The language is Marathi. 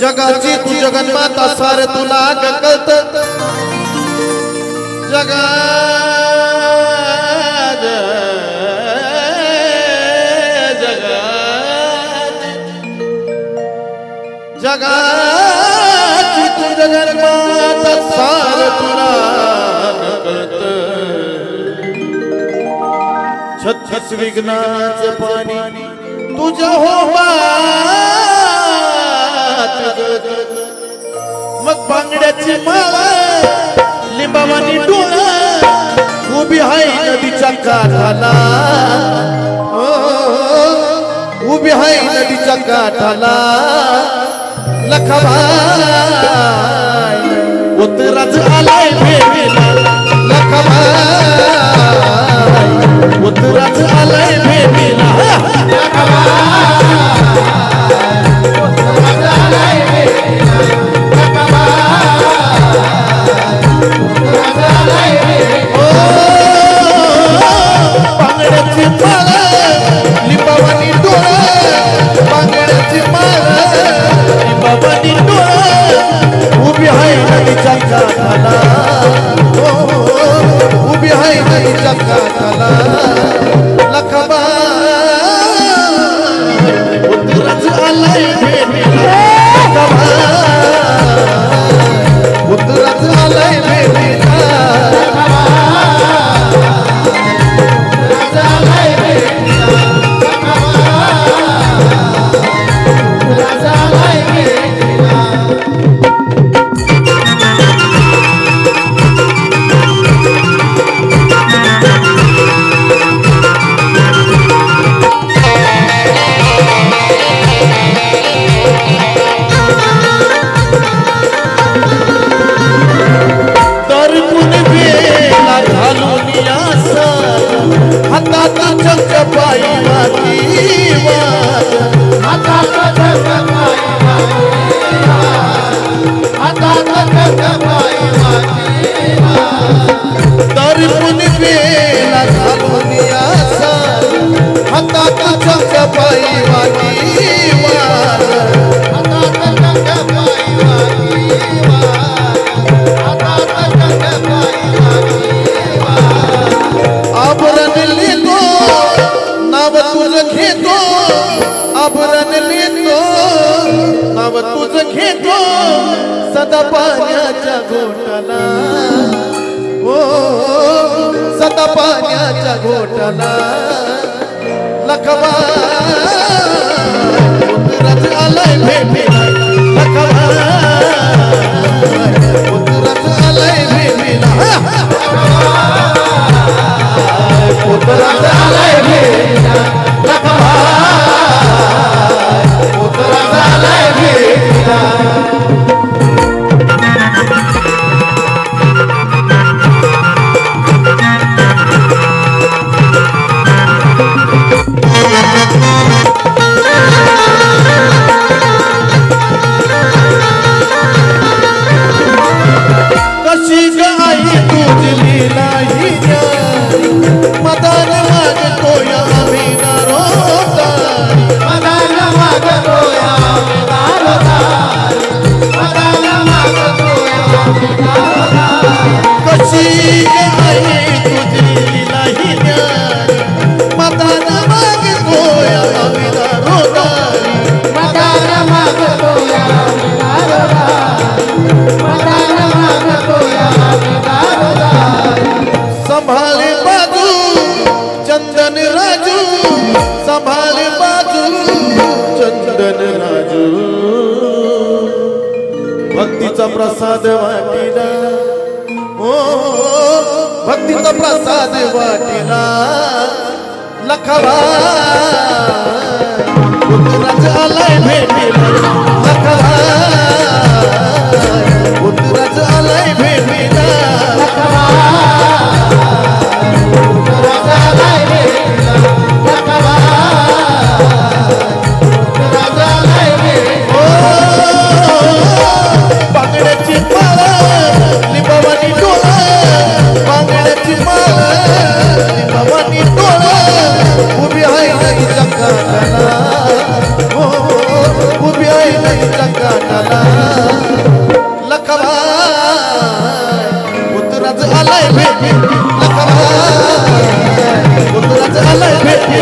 जगाची तू जगन्माता सार तुला कळत जगा जगाची तू जगन्माता सार तुला कळत छत्तीस विघ्नाचं पाणी तुझ्या हो मग बांगड्याची माळा लिंबावानी डोळा उभी आहे नदीच्या काठाला. उभी आहे नदीच्या काठाला. लखबाई उतराच आलाय भेटीला लखबाई उभी आहे नदीच्या काठाला हो, हो, हो, हो, उभी आहे नदीच्या काठाला लखबा तुझ सदा पाण्याच्या घोटाला. हो सदा पाण्याच्या घोटाला. लखबा उतरत आलाय भेटे. लखबा भक्तीचा प्रसाद वाटिला. ओ भक्तीचा प्रसाद वाटिला. लखवा. भेट लखराज आलाय भेटी लखराज आलाय भेटी